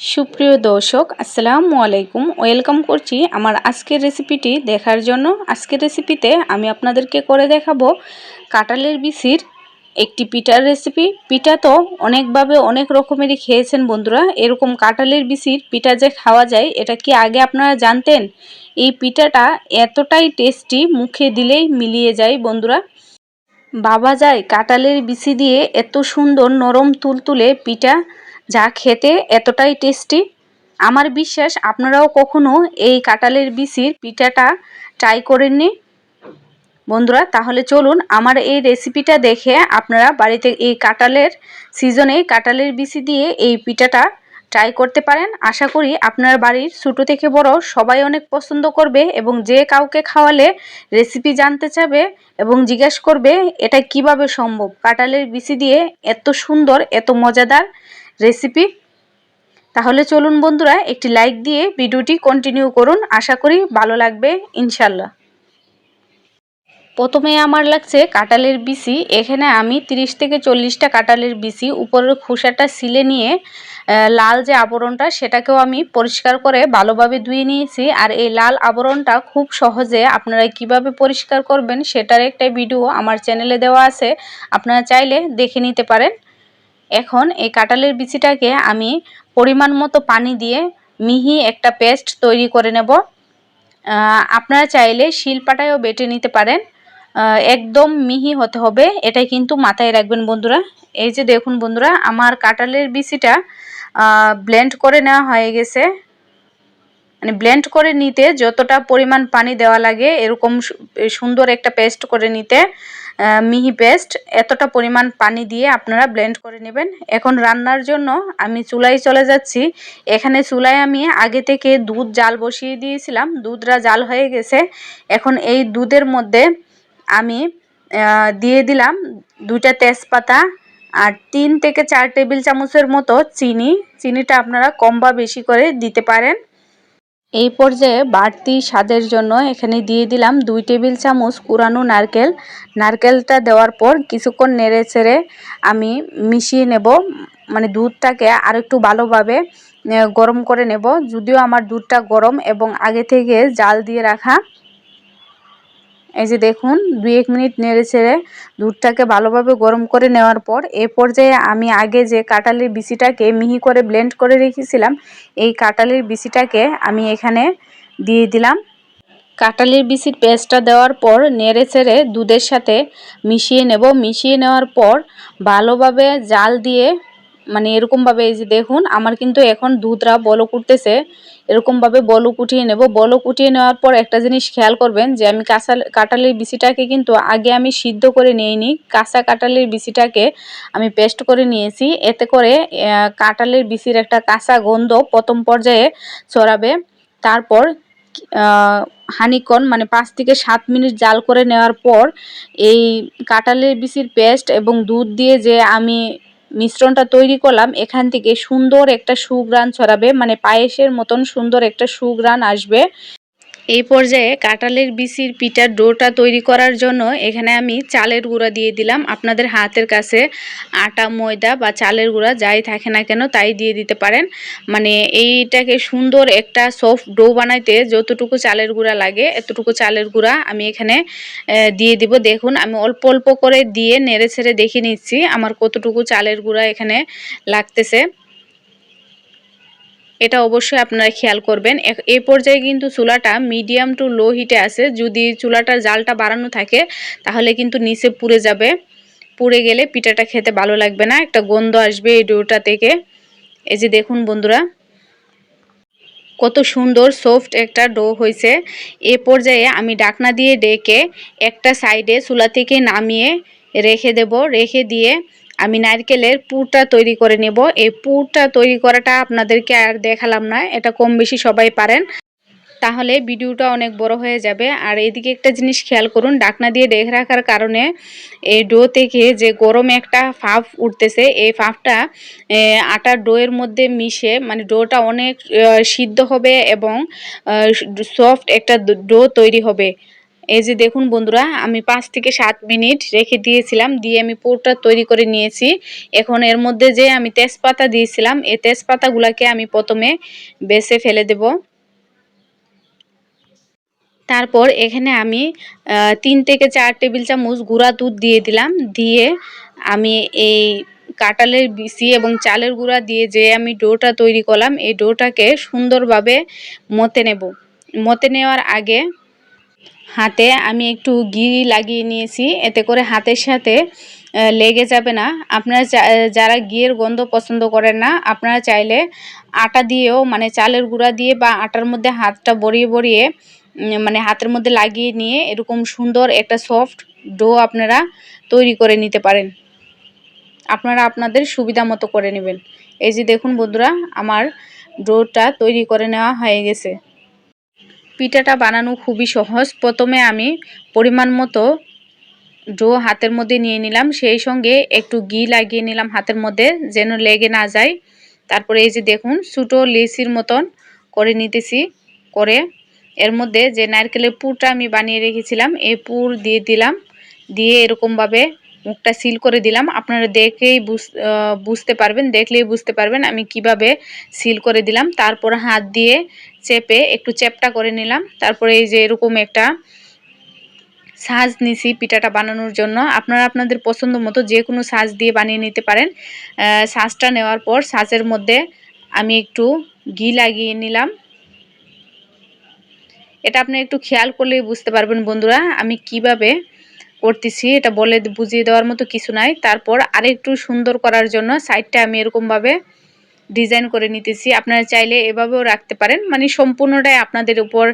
সুপ্রিয় দর্শক, আসসালামু আলাইকুম। ওয়েলকাম করছি আমার আজকের রেসিপিটি দেখার জন্য। আজকের রেসিপিতে আমি আপনাদেরকে করে দেখাবো কাঁঠালের বিসির একটি পিঠার রেসিপি পিঠা তো অনেকভাবে অনেক রকমেরই খেয়েছেন বন্ধুরা। এরকম কাঁঠালের বিসির পিঠা যে খাওয়া যায়, এটা কি আগে আপনারা জানতেন? এই পিঠাটা এতটাই টেস্টি মুখে দিলেই মিলিয়ে যায় বন্ধুরা। বাবা যায় কাঁঠালের বিসি দিয়ে এত সুন্দর নরম তুলতুলে পিঠা যা খেতে এতটাই টেস্টি আমার বিশ্বাস, আপনারাও কখনো এই কাঁঠালের বিচির পিঠাটা ট্রাই করেননি? বন্ধুরা, তাহলে চলুন আমার এই রেসিপিটা দেখে আপনারা বাড়িতে এই কাঁঠালের সিজনে কাঁঠালের বিচি দিয়ে এই পিঠাটা ট্রাই করতে পারেন। আশা করি আপনার বাড়ির ছোটো থেকে বড় সবাই অনেক পছন্দ করবে এবং যে কাউকে খাওয়ালে রেসিপি জানতে চাবে এবং জিজ্ঞেস করবে, এটা কীভাবে সম্ভব? কাঁঠালের বিচি দিয়ে এত সুন্দর, এত মজাদার রেসিপি তাহলে চলুন বন্ধুরা, একটি লাইক দিয়ে ভিডিওটি কন্টিনিউ করুন। আশা করি ভালো লাগবে ইনশাল্লাহ প্রথমে আমার লাগছে কাঁটালের বিসি এখানে আমি 30 থেকে চল্লিশটা কাঁটালের বিসি উপরের খোসাটা সিলে নিয়ে লাল যে আবরণটা, সেটাকেও আমি পরিষ্কার করে ভালোভাবে ধুয়ে নিয়েছি। আর এই লাল আবরণটা খুব সহজে আপনারা কীভাবে পরিষ্কার করবেন, সেটার একটা ভিডিও আমার চ্যানেলে দেওয়া আছে। আপনারা চাইলে দেখে নিতে পারেন। এখন এই কাঁঠালের বিচিটাকে আমি পরিমাণ মতো পানি দিয়ে মিহি একটা পেস্ট তৈরি করে নেব। আপনারা চাইলে শিলপাটায়ও বেটে নিতে পারেন। একদম মিহি হতে হবে, এটাই কিন্তু মাথায় রাখবেন বন্ধুরা। এই যে দেখুন বন্ধুরা, আমার কাঁঠালের বিচিটা ব্লেন্ড করে নেওয়া হয়ে গেছে। মানে ব্লেন্ড করে নিতে যতটা পরিমাণ পানি দেওয়া লাগে, এরকম সুন্দর একটা পেস্ট করে নিতে। মিহি পেস্ট, এতটা পরিমাণ পানি দিয়ে আপনারা ব্লেন্ড করে নেবেন। এখন রান্নার জন্য আমি চুলায় চলে যাচ্ছি। এখানে চুলায় আমি আগে থেকে দুধ জাল বসিয়ে দিয়েছিলাম। দুধটা জাল হয়ে গেছে। এখন এই দুধের মধ্যে আমি দিয়ে দিলাম দুইটা তেজপাতা আর তিন থেকে চার টেবিল চামচের মতো চিনি। চিনিটা আপনারা কম বা বেশি করে দিতে পারেন। এই পর্যায়ে বাড়তি স্বাদের জন্য এখানে দিয়ে দিলাম দুই টেবিল চামচ কুরানো নারকেল। নারকেলটা দেওয়ার পর কিছুক্ষণ নেড়ে ছেড়ে আমি মিশিয়ে নেব। মানে দুধটাকে আর একটু ভালোভাবে গরম করে নেব। যদিও আমার দুধটা গরম এবং আগে থেকে জাল দিয়ে রাখা এই যে দেখুন, দুই এক মিনিট নেড়ে ছেড়ে দুধটাকে ভালোভাবে গরম করে নেওয়ার পর এ পর্যায়ে আমি আগে যে কাঁটালের বিচিটাকে মিহি করে ব্লেন্ড করে রেখেছিলাম, এই কাঁটালের বিচিটাকে আমি এখানে দিয়ে দিলাম। কাঁটালের বিচির পেস্টটা দেওয়ার পর নেড়ে ছেড়ে দুধের সাথে মিশিয়ে নেব। মিশিয়ে নেওয়ার পর ভালোভাবে জাল দিয়ে মানে এরকমভাবে এই যে দেখুন, আমার কিন্তু এখন দুধরা বলক উঠতেছে এরকমভাবে বলক উঠিয়ে নেব। বলক উঠিয়ে নেওয়ার পর একটা জিনিস খেয়াল করবেন যে আমি কাঁচা কাঁঠালের বিচিটাকে কিন্তু আগে আমি সিদ্ধ করে নিইনি। কাঁচা কাঁঠালের বিচিটাকে আমি পেস্ট করে নিয়েছি। এতে করে কাঁঠালের বিচির একটা কাঁচা গন্ধ প্রথম পর্যায়ে চড়াবে তারপর হানিকন মানে পাঁচ থেকে সাত মিনিট জাল করে নেওয়ার পর, এই কাঁঠালের বিচির পেস্ট এবং দুধ দিয়ে যে আমি মিশ্রণটা তৈরি করলাম, এখান থেকে সুন্দর একটা সুগ্রান ছড়াবে মানে পায়েসের মতন সুন্দর একটা সুগ্রান আসবে। এই পর্যায়ে কাঁঠালের বিচির পিঠার ডোটা তৈরি করার জন্য এখানে আমি চালের গুঁড়া দিয়ে দিলাম। আপনাদের হাতের কাছে আটা, ময়দা বা চালের গুঁড়া যাই থাকে না কেন তাই দিয়ে দিতে পারেন। মানে এইটাকে সুন্দর একটা সফট ডো বানাইতে যতটুকু চালের গুঁড়া লাগে এতটুকু চালের গুঁড়া আমি এখানে দিয়ে দিব। দেখুন, আমি অল্প অল্প করে দিয়ে নেড়ে ছেড়ে দেখে নিচ্ছি আমার কতটুকু চালের গুঁড়া এখানে লাগতেছে। এটা অবশ্যই আপনারা খেয়াল করবেন। এই পর্যায়ে কিন্তু চুলাটা মিডিয়াম টু লো হিটে আছে। যদি চুলাটার জালটা বাড়ানো থাকে, তাহলে কিন্তু নিচে পুড়ে যাবে। পুড়ে গেলে পিঠাটা খেতে ভালো লাগবে না। একটা গন্ধ আসবে এই ডোটা থেকে। এই যে দেখুন বন্ধুরা, কত সুন্দর সফট একটা ডো হয়েছে। এ পর্যায়ে আমি ডাকনা দিয়ে ডেকে একটা সাইডে চুলা থেকে নামিয়ে রেখে দেব। রেখে দিয়ে আমি নারকেলের পুরটা তৈরি করে নেব। এই পুরটা তৈরি করাটা আপনাদেরকে আর দেখালাম না, এটা কম বেশি সবাই পারেন। তাহলে ভিডিওটা অনেক বড় হয়ে যাবে। আর এদিকে একটা জিনিস খেয়াল করুন, ডাকনা দিয়ে ডেকে রাখার কারণে এই ডো থেকে যে গরম একটা ফাফ উঠতেছে, এই ফাফটা আটার ডোয়ের মধ্যে মিশে মানে ডোটা অনেক সিদ্ধ হবে এবং সফট একটা ডো তৈরি হবে। এই যে দেখুন বন্ধুরা, আমি পাঁচ থেকে সাত মিনিট রেখে দিয়েছিলাম, দিয়ে আমি পুরটা তৈরি করে নিয়েছি। এখন এর মধ্যে যে আমি তেজপাতা দিয়েছিলাম, এই তেজপাতাগুলোকে আমি প্রথমে বেছে ফেলে দেব। তারপর এখানে আমি তিন থেকে চার টেবিল চামচ গুঁড়া দুধ দিয়ে দিলাম, দিয়ে আমি এই কাঁঠালের বিচি এবং চালের গুঁড়া দিয়ে যে আমি ডোটা তৈরি করলাম, এই ডোটাকে সুন্দরভাবে মতে নেব। মতে নেওয়ার আগে হাতে আমি একটু ঘি লাগিয়ে নিয়েছি। এতে করে হাতের সাথে লেগে যাবে না। আপনারা যারা ঘিয়ের গন্ধ পছন্দ করেন না, আপনারা চাইলে আটা দিয়েও মানে চালের গুঁড়া দিয়ে বা আটার মধ্যে হাতটা বড়িয়ে বড়িয়ে মানে হাতের মধ্যে লাগিয়ে নিয়ে এরকম সুন্দর একটা সফট ডো আপনারা তৈরি করে নিতে পারেন। আপনারা আপনাদের সুবিধা মতো করে নেবেন। এই যে দেখুন বন্ধুরা, আমার ডোটা তৈরি করে নেওয়া হয়ে গেছে। পিঠাটা বানানো খুবই সহজ। প্রথমে আমি পরিমাণ মতো ডো হাতের মধ্যে নিয়ে নিলাম। সেই সঙ্গে একটু ঘি লাগিয়ে নিলাম হাতের মধ্যে যেন লেগে না যায়। তারপরে এই যে দেখুন, ছোটো লেসির মতন করে নিতেছি, করে। এর মধ্যে যে নারকেলের পুরটা আমি বানিয়ে রেখেছিলাম, এই পুর দিয়ে দিলাম। দিয়ে এরকমভাবে মুখটা সিল করে দিলাম। আপনারা দেখেই বুঝতে পারবেন, দেখলেই বুঝতে পারবেন আমি কীভাবে সিল করে দিলাম। তারপর হাত দিয়ে চেপে একটু চেপটা করে নিলাম। তারপরে এই যে এরকম একটা সাজ নিছি পিঠাটা বানানোর জন্য। আপনারা আপনাদের পছন্দ মতো যে কোনো সাজ দিয়ে বানিয়ে নিতে পারেন। সাজটা নেওয়ার পর সাজের মধ্যে আমি একটু ঘি লাগিয়ে নিলাম। এটা আপনি একটু খেয়াল করলেই বুঝতে পারবেন বন্ধুরা, আমি কীভাবে করতেছি, এটা বলে বুঝিয়ে দেওয়ার মতো কিছু নাই। তারপর আরেকটু সুন্দর করার জন্য সাইডটা আমি এরকমভাবে ডিজাইন করে নিতেছি। আপনারা চাইলে এভাবেও রাখতে পারেন। মানে সম্পূর্ণটাই আপনাদের উপর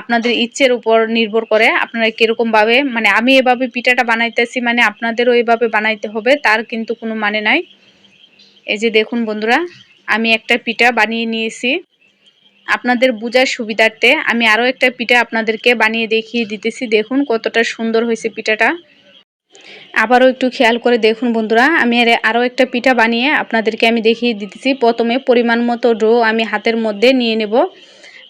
আপনাদের ইচ্ছের উপর নির্ভর করে আপনারা কীরকমভাবে মানে আমি এভাবে পিঠাটা বানাইতেছি মানে আপনাদেরও এভাবে বানাইতে হবে, তার কিন্তু কোনো মানে নাই। এই যে দেখুন বন্ধুরা, আমি একটা পিঠা বানিয়ে নিয়েছি। আপনাদের বোঝার সুবিধার্থে আমি আরও একটা পিঠা আপনাদেরকে বানিয়ে দেখিয়ে দিতেছি। দেখুন কতটা সুন্দর হয়েছে পিঠাটা। আবারও একটু খেয়াল করে দেখুন বন্ধুরা, আমি আরও একটা পিঠা বানিয়ে আপনাদেরকে আমি দেখিয়ে দিতেছি। প্রথমে পরিমাণ মতো ডো আমি হাতের মধ্যে নিয়ে নেব।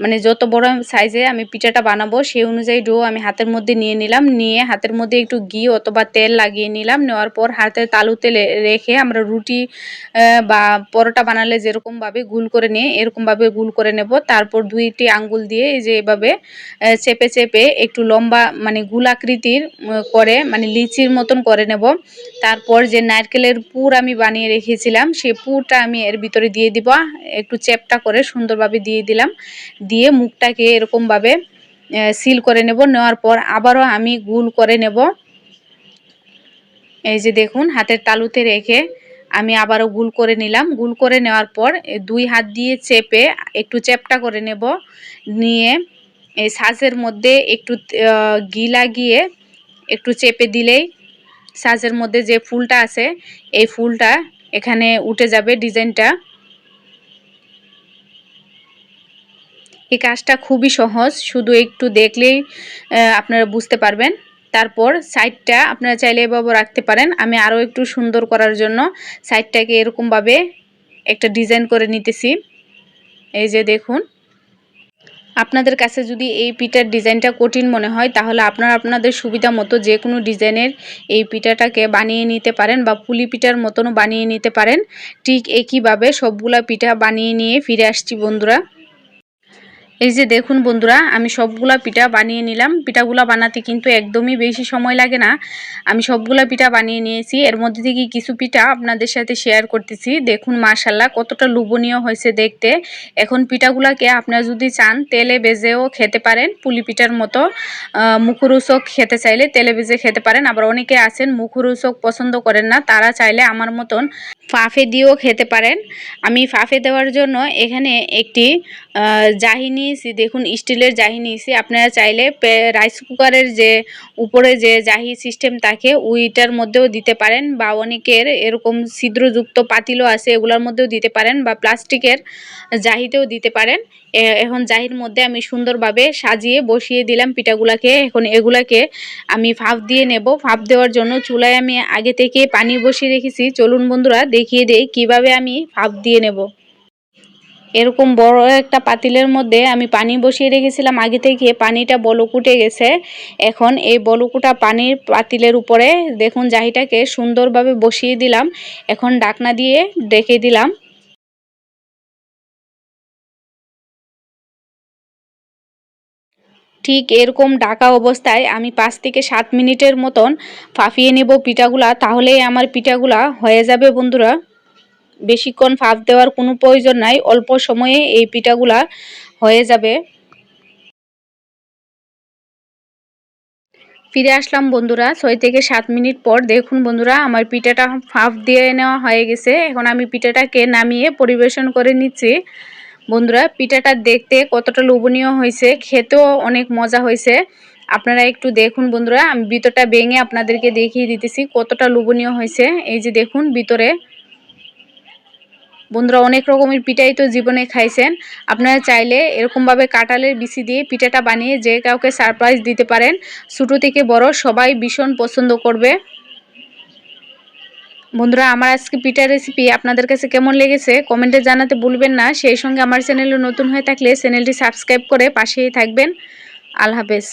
মানে যত বড় সাইজে আমি পিঠাটা বানাবো, সেই অনুযায়ী ডো আমি হাতের মধ্যে নিয়ে নিলাম। নিয়ে হাতের মধ্যে একটু ঘি অথবা তেল লাগিয়ে নিলাম। নেওয়ার পর হাতের তালুতে রেখে আমরা রুটি বা পরোটা বানালে যেরকমভাবে গুল করে নিয়ে এরকমভাবে গুল করে নেব। তারপর দুইটি আঙ্গুল দিয়ে এই যে এভাবে চেপে চেপে একটু লম্বা মানে গুল আকৃতির করে মানে লিচির মতন করে নেব। তারপর যে নারকেলের পুর আমি বানিয়ে রেখেছিলাম সেই পুরটা আমি এর ভিতরে দিয়ে দিব। একটু চেপটা করে সুন্দরভাবে দিয়ে দিলাম। দিয়ে মুখটাকে এরকমভাবে সিল করে নেব। নেওয়ার পর আবারও আমি গুল করে নেব। এই যে দেখুন, হাতের তালুতে রেখে আমি আবারও গুল করে নিলাম। গুল করে নেওয়ার পর দুই হাত দিয়ে চেপে একটু চেপটা করে নেব। নিয়ে এই সাজের মধ্যে একটু ঘি লাগিয়ে একটু চেপে দিলেই সাজের মধ্যে যে ফুলটা আছে, এই ফুলটা এখানে উঠে যাবে ডিজাইনটা। এই কাজটা খুবই সহজ, শুধু একটু দেখলেই আপনারা বুঝতে পারবেন। তারপর সাইডটা আপনারা চাইলে এভাবে রাখতে পারেন। আমি আরও একটু সুন্দর করার জন্য সাইডটাকে এরকমভাবে একটা ডিজাইন করে নিতেছি। এই যে দেখুন। আপনাদের কাছে যদি এই পিঠার ডিজাইনটা কঠিন মনে হয়, তাহলে আপনারা আপনাদের সুবিধা মতো যে কোনো ডিজাইনের এই পিঠাটাকে বানিয়ে নিতে পারেন বা পুলি পিঠার মতনও বানিয়ে নিতে পারেন। ঠিক একইভাবে সবগুলা পিঠা বানিয়ে নিয়ে ফিরে আসছি বন্ধুরা। এই যে দেখুন বন্ধুরা, আমি সবগুলা পিঠা বানিয়ে নিলাম। পিঠাগুলা বানাতে কিন্তু একদমই বেশি সময় লাগে না। আমি সবগুলা পিঠা বানিয়ে নিয়েছি। এর মধ্যে থেকে কিছু পিঠা আপনাদের সাথে শেয়ার করতেছি। দেখুন মার্শাল্লাহ কতটা লোভনীয় হয়েছে দেখতে। এখন পিঠাগুলাকে আপনারা যদি চান, তেলে বেজেও খেতে পারেন। পুলি পিঠার মতো মুখরুচক খেতে চাইলে তেলে বেজে খেতে পারেন। আবার অনেকে আছেন মুখরুচক পছন্দ করেন না, তারা চাইলে আমার মতন ফাফে দিয়েও খেতে পারেন। আমি ফাফে দেওয়ার জন্য এখানে একটি জাহি নিয়েছি দেখুন, স্টিলের জাহি নিয়েছি আপনারা চাইলে রাইস কুকারের যে উপরে যে জাহি সিস্টেম থাকে উইটার মধ্যেও দিতে পারেন বা অনেকের এরকম ছিদ্রযুক্ত পাতিলও আছে, এগুলোর মধ্যেও দিতে পারেন বা প্লাস্টিকের জাহিতেও দিতে পারেন। এখন জাহির মধ্যে আমি সুন্দরভাবে সাজিয়ে বসিয়ে দিলাম পিঠাগুলাকে। এখন এগুলাকে আমি ফাফ দিয়ে নেব। ফাফ দেওয়ার জন্য চুলায় আমি আগে থেকে পানি বসিয়ে রেখেছি। চলুন বন্ধুরা, দেখিয়ে দেই কীভাবে আমি ফাফ দিয়ে নেব। এরকম বড় একটা পাতিলের মধ্যে আমি পানি বসিয়ে রেখেছিলাম। আগে থেকে পানিটা বলক উঠে গেছে। এখন এই বলকুটা পানির পাতিলের উপরে দেখুন জাহিটাকে সুন্দরভাবে বসিয়ে দিলাম। এখন ডাকনা দিয়ে ডেকে দিলাম। ঠিক এরকম ডাকা অবস্থায় আমি পাঁচ থেকে সাত মিনিটের মতন ফাঁপিয়ে নেব পিঠাগুলা, তাহলেই আমার পিঠাগুলা হয়ে যাবে বন্ধুরা। বেশিক্ষণ ফাঁপ দেওয়ার কোনো প্রয়োজন নাই, অল্প সময়ে এই পিঠাগুলা হয়ে যাবে। ফিরে আসলাম বন্ধুরা, ছয় থেকে সাত মিনিট পর দেখুন বন্ধুরা, আমার পিঠাটা ফাঁপ দিয়ে নেওয়া হয়ে গেছে। এখন আমি পিঠাটাকে নামিয়ে পরিবেশন করে নিচ্ছি। বন্ধুরা, পিঠাটা দেখতে কতটা লোভনীয় হয়েছে, খেতেও অনেক মজা হয়েছে। আপনারা একটু দেখুন বন্ধুরা, আমি ভিতরটা ভেঙে আপনাদেরকে দেখিয়ে দিতেছি কতটা লোভনীয় হয়েছে। এই যে দেখুন ভিতরে। বন্ধুরা, অনেক রকমের পিঠাই তো জীবনে খাইছেন। আপনারা চাইলে এরকমভাবে কাঁঠালের বিচি দিয়ে পিঠাটা বানিয়ে যে কাউকে সারপ্রাইজ দিতে পারেন, ছোটো থেকে বড় সবাই ভীষণ পছন্দ করবে। বন্ধুরা, আমার আজকে পিঠা রেসিপি আপনাদের কাছে কেমন লেগেছে কমেন্টে জানাতে ভুলবেন না। সেই সঙ্গে আমার চ্যানেলে নতুন হয়ে থাকলে চ্যানেলটি সাবস্ক্রাইব করে পাশেই থাকবেন। আল্লাহ হাফেজ।